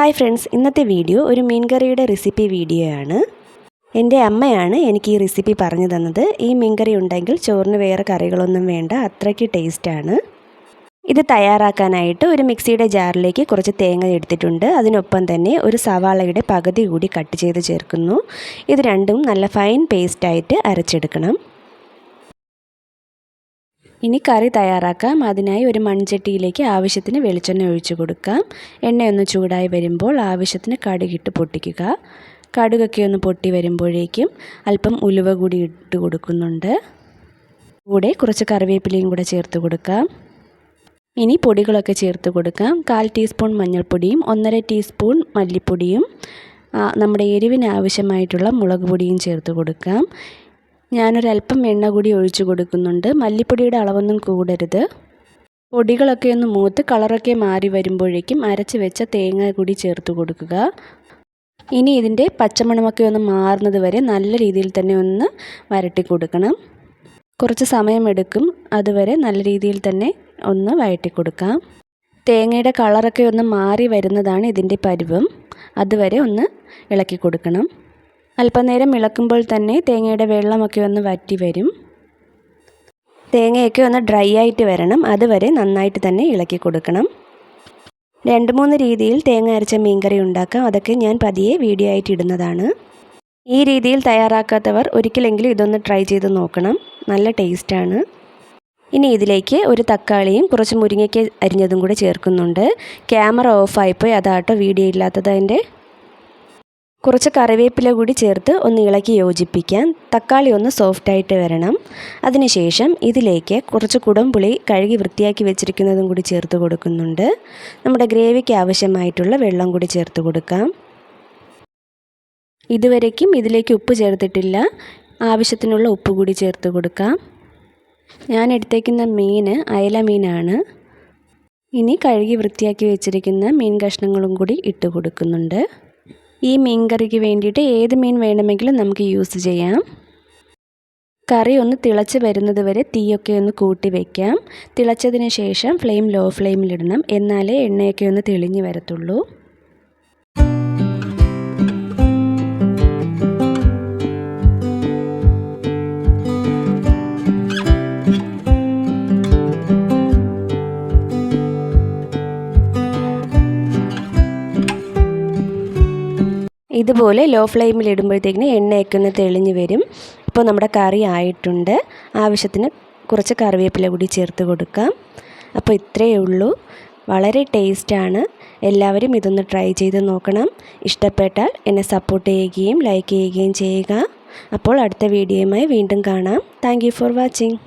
Hi friends ഇന്നത്തെ video ഒരു മീൻകറിയുടെ recipe video ആണ് എന്റെ അമ്മയാണ് എനിക്ക് ഈ റെസിപ്പി പറഞ്ഞു തന്നത്. ഈ മീൻകറി ഉണ്ടെങ്കിൽ ചോറിന് വേറെ കറികളൊന്നും വേണ്ട അത്രയ്ക്ക് ടേസ്റ്റാണ്. ഇത് തയ്യാറാക്കാനായിട്ട് ഒരു മിക്സിയുടെ ജാറിലേക്ക് കുറച്ച് തേങ്ങ എടുത്തിട്ടുണ്ട്. അതിനൊപ്പം തന്നെ ഒരു സവാളയുടെ പകുതി കൂടി കട്ട് ചെയ്ത് ചേർക്കുന്നു. ഇത് രണ്ടും നല്ല ഫൈൻ പേസ്റ്റായിട്ട് അരച്ചെടുക്കണം. ഇനി കറി തയ്യാറാക്കാം. അതിനായി ഒരു മൺചട്ടിയിലേക്ക് ആവശ്യത്തിന് വെളിച്ചെണ്ണ ഒഴിച്ചു കൊടുക്കാം. എണ്ണയൊന്ന് ചൂടായി വരുമ്പോൾ ആവശ്യത്തിന് കടുകിട്ട് പൊട്ടിക്കുക. കടുകൊക്കെ ഒന്ന് പൊട്ടി വരുമ്പോഴേക്കും അല്പം ഉലുവ കൂടി ഇട്ട് കൊടുക്കുന്നുണ്ട്. കൂടെ കുറച്ച് കറിവേപ്പിലയും കൂടെ ചേർത്ത് കൊടുക്കാം. ഇനി പൊടികളൊക്കെ ചേർത്ത് കൊടുക്കാം. കാൽ ടീസ്പൂൺ മഞ്ഞൾപ്പൊടിയും ഒന്നര ടീസ്പൂൺ മല്ലിപ്പൊടിയും നമ്മുടെ എരിവിന് ആവശ്യമായിട്ടുള്ള മുളക് പൊടിയും ചേർത്ത് കൊടുക്കാം. ഞാനൊരല്പം എണ്ണ കൂടി ഒഴിച്ചു കൊടുക്കുന്നുണ്ട്. മല്ലിപ്പൊടിയുടെ അളവൊന്നും കൂടരുത്. പൊടികളൊക്കെ ഒന്ന് മൂത്ത് കളറൊക്കെ മാറി വരുമ്പോഴേക്കും അരച്ച് വെച്ച തേങ്ങ കൂടി ചേർത്ത് കൊടുക്കുക. ഇനി ഇതിന്റെ പച്ചമണമൊക്കെ ഒന്ന് മാറുന്നത് വരെ നല്ല രീതിയിൽ തന്നെ ഒന്ന് വരട്ടി കൊടുക്കണം. കുറച്ച് സമയമെടുക്കും അതുവരെ നല്ല രീതിയിൽ തന്നെ ഒന്ന് വഴറ്റി കൊടുക്കാം. തേങ്ങയുടെ കളറൊക്കെ ഒന്ന് മാറി വരുന്നതാണ് ഇതിന്റെ പരുവം. അതുവരെ ഒന്ന് ഇളക്കി കൊടുക്കണം. അല്പനേരം ഇളക്കുമ്പോൾ തന്നെ തേങ്ങയുടെ വെള്ളമൊക്കെ ഒന്ന് വറ്റി വരും. തേങ്ങയൊക്കെ ഒന്ന് ഡ്രൈ ആയിട്ട് വരണം. അതുവരെ നന്നായിട്ട് തന്നെ ഇളക്കി കൊടുക്കണം. രണ്ട് മൂന്ന് രീതിയിൽ തേങ്ങ അരച്ച മീൻകറി ഉണ്ടാക്കാം. അതൊക്കെ ഞാൻ പതിയെ വീഡിയോ ആയിട്ട് ഇടുന്നതാണ്. ഈ രീതിയിൽ തയ്യാറാക്കാത്തവർ ഒരിക്കലെങ്കിലും ഇതൊന്ന് ട്രൈ ചെയ്ത് നോക്കണം. നല്ല ടേസ്റ്റാണ് ഇനി ഇതിലേക്ക് ഒരു തക്കാളിയും കുറച്ച് മുരിങ്ങയ്ക്ക് അരിഞ്ഞതും കൂടെ ചേർക്കുന്നുണ്ട്. ക്യാമറ ഓഫായിപ്പോയി അതാട്ടോ വീഡിയോ ഇല്ലാത്തത് അതിന്റെ. കുറച്ച് കറിവേപ്പില കൂടി ചേർത്ത് ഒന്ന് ഇളക്കി യോജിപ്പിക്കാൻ തക്കാളി ഒന്ന് സോഫ്റ്റായിട്ട് വരണം. അതിനുശേഷം ഇതിലേക്ക് കുറച്ച് കുടംപുളി കഴുകി വൃത്തിയാക്കി വെച്ചിരിക്കുന്നതും കൂടി ചേർത്ത് കൊടുക്കുന്നുണ്ട്. നമ്മുടെ ഗ്രേവിക്ക് ആവശ്യമായിട്ടുള്ള വെള്ളം കൂടി ചേർത്ത് കൊടുക്കാം. ഇതുവരേക്കും ഇതിലേക്ക് ഉപ്പ് ചേർത്തിട്ടില്ല. ആവശ്യത്തിനുള്ള ഉപ്പ് കൂടി ചേർത്ത് കൊടുക്കാം. ഞാൻ എടുത്തേക്കുന്ന മീൻ അയല മീനാണ്. ഇനി കഴുകി വൃത്തിയാക്കി വെച്ചിരിക്കുന്ന മീൻ കഷ്ണങ്ങളും കൂടി ഇട്ട് കൊടുക്കുന്നുണ്ട്. ഈ മീൻ കറിക്ക് വേണ്ടിയിട്ട് ഏത് മീൻ വേണമെങ്കിലും നമുക്ക് യൂസ് ചെയ്യാം. കറി ഒന്ന് തിളച്ച് വരുന്നത് വരെ തീയൊക്കെ ഒന്ന് കൂട്ടി വയ്ക്കാം തിളച്ചതിന് ശേഷം ഫ്ലെയിം ലോ ഫ്ലെയിമിലിടണം. എന്നാലേ എണ്ണയൊക്കെ ഒന്ന് തെളിഞ്ഞ് വരത്തുള്ളൂ. ഇതുപോലെ ലോ ഫ്ലെയിമിൽ ഇടുമ്പോഴത്തേക്കിന് എണ്ണയൊക്കെ ഒന്ന് തെളിഞ്ഞ് വരും. ഇപ്പോൾ നമ്മുടെ കറി ആയിട്ടുണ്ട്. ആവശ്യത്തിന് കുറച്ച് കറിവേപ്പില കൂടി ചേർത്ത് കൊടുക്കാം. അപ്പോൾ ഇത്രയേ ഉള്ളൂ. വളരെ ടേസ്റ്റാണ് എല്ലാവരും ഇതൊന്ന് ട്രൈ ചെയ്ത് നോക്കണം. ഇഷ്ടപ്പെട്ടാൽ എന്നെ സപ്പോർട്ട് ചെയ്യുകയും ലൈക്ക് ചെയ്യുകയും ചെയ്യുക. അപ്പോൾ അടുത്ത വീഡിയോയുമായി വീണ്ടും കാണാം. Thank for watching